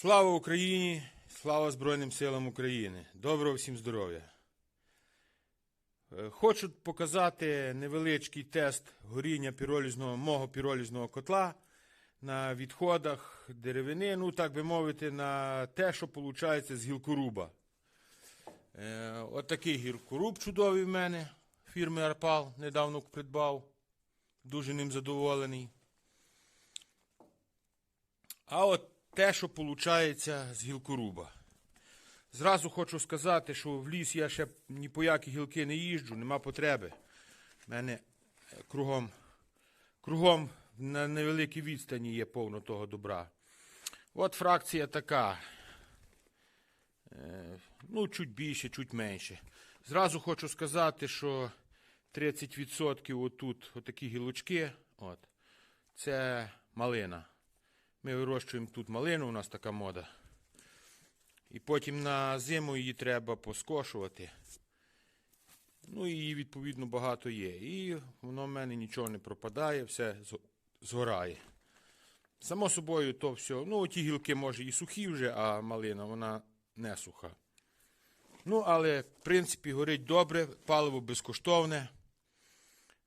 Слава Україні! Слава Збройним силам України! Доброго всім здоров'я! Е, Хочу показати невеличкий тест горіння піролізного, мого піролізного котла на відходах деревини, ну так би мовити, на те, що виходить з гілкоруба. Е, От такий гілкоруб чудовий в мене фірми Арпал недавно придбав. Дуже ним задоволений. А от те, що виходить з гілкоруба. Зразу хочу сказати, що в ліс я ще ні по які гілки не їжджу, нема потреби. У мене е, кругом, кругом на невеликій відстані є повно того добра. От фракція така. Е, Ну, чуть більше, чуть менше. Зразу хочу сказати, що 30% отут, отакі гілочки, от, це малина. Ми вирощуємо тут малину, у нас така мода. І потім на зиму її треба поскошувати. Ну і її, відповідно, багато є. І воно в мене нічого не пропадає, все згорає. Само собою, то все. Ну, ті гілки, може, і сухі вже, а малина вона не суха. Ну, але, в принципі, горить добре, паливо безкоштовне.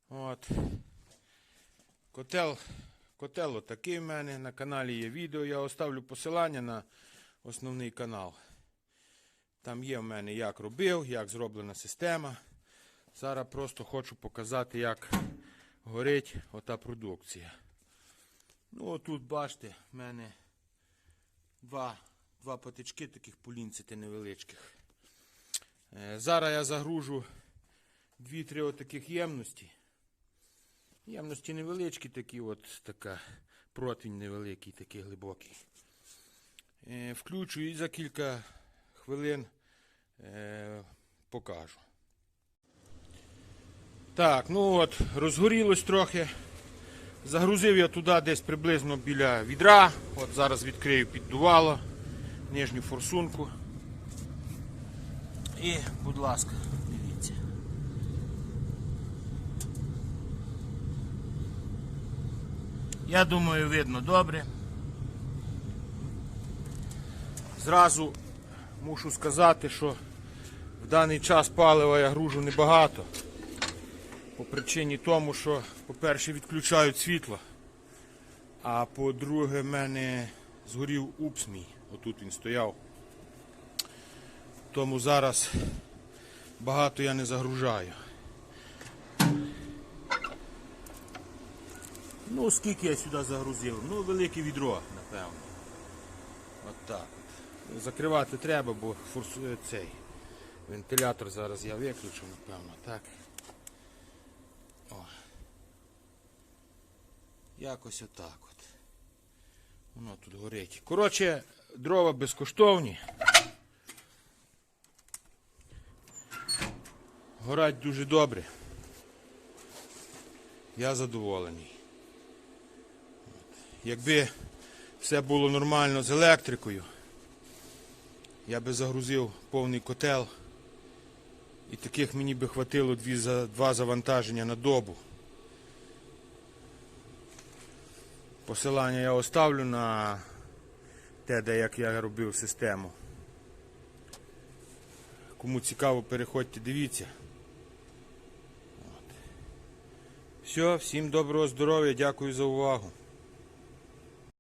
От. Котел, котел отакий в мене. На каналі є відео. Я оставлю посилання на основний канал. Там є в мене як робив, як зроблена система. Зараз просто хочу показати, як горить ота продукція. Ну, отут, бачите, в мене два, два патички таких полінцити невеличких. Е, Зараз я загружу дві-три отаких ємності. Ємності невеличкі такі, от така противень невеликий, такий глибокий. Е, Включу і за кілька хвилин е, покажу. Так, ну от, розгорілось трохи. Загрузив я туди десь приблизно біля відра. От зараз відкрию піддувало, нижню форсунку. І, будь ласка, Я думаю, видно добре. Зразу мушу сказати, що в даний час палива я гружу небагато. По причині тому, що, по-перше, відключають світло, а по-друге, в мене згорів упс мій. Отут він стояв. Тому зараз багато я не загружаю. Ну, скільки я сюди загрузив? Ну, велике відро, напевно. От так. Закривати треба, бо форсує цей вентилятор зараз я виключу, напевно, так. О. Якось отак от. Воно тут горить. Коротше, дрова безкоштовні. Горать дуже добре. Я задоволений. Якби все було нормально з електрикою, я би загрузив повний котел. І таких мені би хватило дві, два завантаження на добу. Посилання я оставлю на те, де як я робив систему. Кому цікаво, переходьте, дивіться. От. Все, всім доброго здоров'я, дякую за увагу.